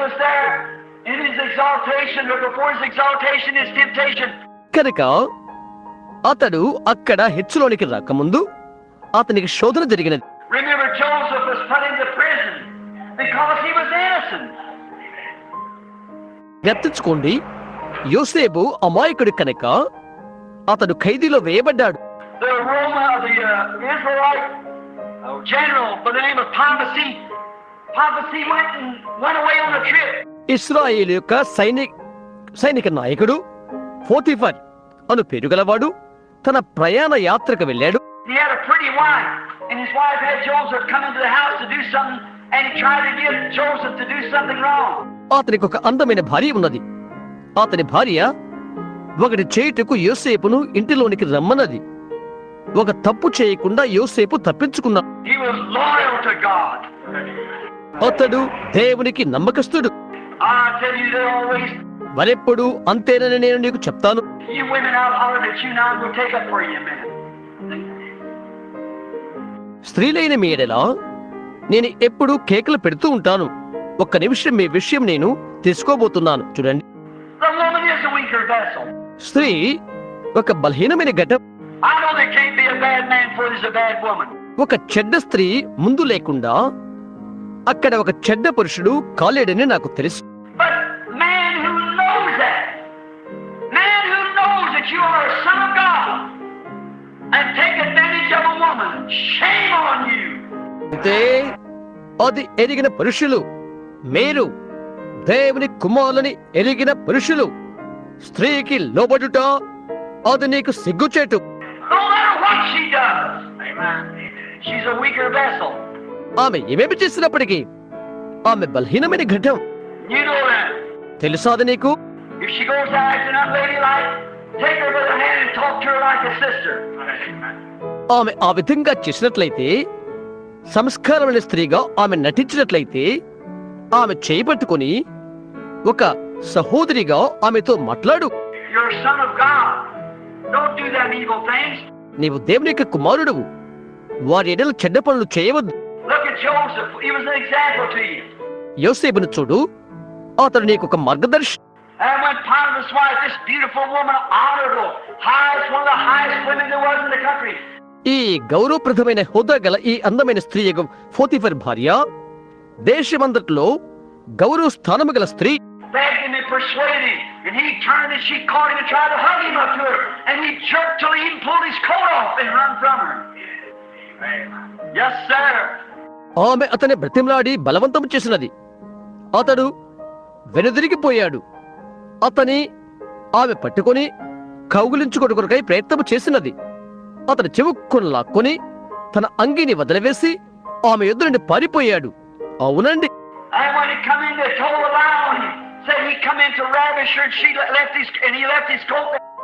was there in his exaltation, but before his exaltation, his temptation. కనుక అతడు అక్కడ హెచ్చులోనికి రాకముందు అతనికి శోధన జరిగినది Remember, Joseph was put into prison because he was innocent. గుర్తుంచుకోండి యోసేపు అమాయకుడు కనుక అతడు ఖైదీలో వేయబడ్డాడు The Roma, the uh, Israelite uh, general by the name of Pompey, Israel యొక్క సైనిక సైనిక నాయకుడు ఫోతిఫర్ అను పేరు గలవాడు తన ప్రయాణ యాత్రకు వెళ్ళాడు. అతనికి ఒక అందమైన భార్య ఉన్నది. అతని భార్య ఒకటి చేయుటకు యోసేపును ఇంటిలోనికి రమ్మన్నది. ఒక తప్పు చేయకుండా యోసేపు తప్పించుకున్నాడు. అతడు దేవునికి నమ్మకస్తుడు. మరెప్పుడు అంతేనని నేను నీకు చెప్తాను. స్త్రీలైన మీడలా నేను ఎప్పుడు కేకలు పెడుతూ ఉంటాను. ఒక్క నిమిషం మీ విషయం నేను తెలుసుకోబోతున్నాను. చూడండి. స్త్రీ ఒక బలహీనమైన ఘటం. ఒక చెడ్డ స్త్రీ ముందు లేకుండా అక్కడ ఒక చెడ్డ పురుషుడు కాలేడని నాకు తెలుసు. అంటే అది ఎరిగిన పురుషులు మీరు దేవుని కుమారుని ఎరిగిన పురుషులు స్త్రీకి లోబడుట అది నీకు సిగ్గుచేటు. She's. ఆమె ఏమేమి చేసినప్పటికీ ఆమె బలహీనమైన ఘటం You know that. తెలుసా అది నీకు. ఆమె ఆ విధంగా చేసినట్లయితే సంస్కారమైన స్త్రీగా ఆమె నటించినట్లయితే ఆమె చేపట్టుకొని ఒక సహోదరిగా ఆమెతో మాట్లాడు. నీవు దేవుని యొక్క కుమారుడువు వారి ఎడల చెడ్డ పనులు చేయవద్దు చూడు. అతడు నీకు ఒక మార్గదర్శి ఈ గౌరవప్రదమైన హోదా గల ఈ అందమైన స్త్రీ ఫోతిఫర్ భార్య దేశమంతట్లో గౌరవ స్థానము గల స్త్రీ. Yes, sir. ఆమె అతని బ్రతిమలాడి బలవంతం చేసినది. అతడు వెనుదిరిగిపోయాడు. అతని ఆమె పట్టుకొని కౌగులించుకొడుకొరకై ప్రయత్నం చేసినది. అతడు చెవుక్కును లాక్కొని తన అంగిని వదిలివేసి ఆమె ఎదురు నుండి పారిపోయాడు. అవునండి.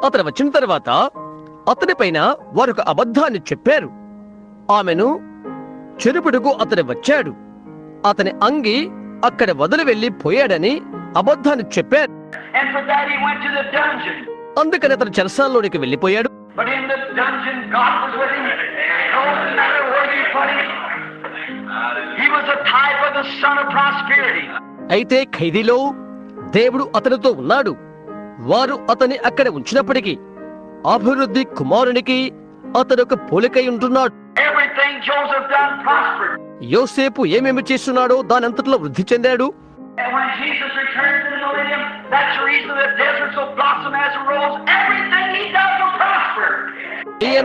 అతను వచ్చిన తర్వాత అతని పైన వారు ఒక అబద్ధాన్ని చెప్పారు. ఆమెను చెరుపుడుకు అతను వచ్చాడు. అతని అంగి అక్కడ వదిలి వెళ్ళి పోయాడని అబద్ధాన్ని చెప్పారు. అందుకని అతను చెరసాల్లోనికి వెళ్ళిపోయాడు. అయితే ఖైదీలో దేవుడు అతనితో ఉన్నాడు. వారు అతని అక్కడ ఉంచినప్పటికీ అభివృద్ధి కుమారునికి అతడు ఒక పోలికై ఉంటున్నాడు. యోసేపు ఏమేమి చేస్తున్నాడో దాని అంతట్లో వృద్ధి చెందాడు.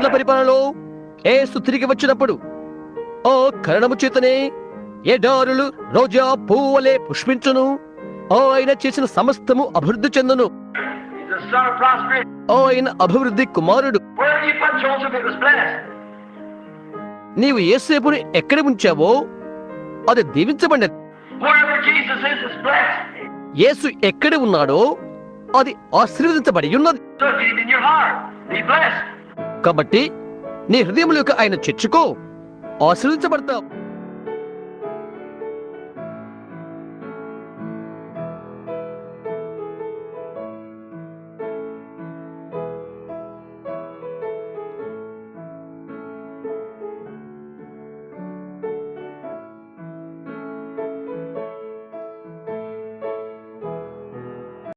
పరిపాలనలో ఏ సుత్రికి వచ్చినప్పుడు ఓ కరణము చేతనే ఏ డారులు రోజా పువ్వులే పుష్పించును. ఓ ఆయన చేసిన సమస్తము అభివృద్ధి చెందును. ఓ ఆయన అభివృద్ధి కుమారుడు. నీవు ఏసేపుని ఎక్కడ ఉంచావో అది దీవించబడినది. యేసు ఎక్కడ ఉన్నాడో అది ఆశీర్వదించబడి ఉన్నది. కాబట్టి నీ హృదయములోకి ఆయన చర్చుకో ఆశీర్వదించబడతావు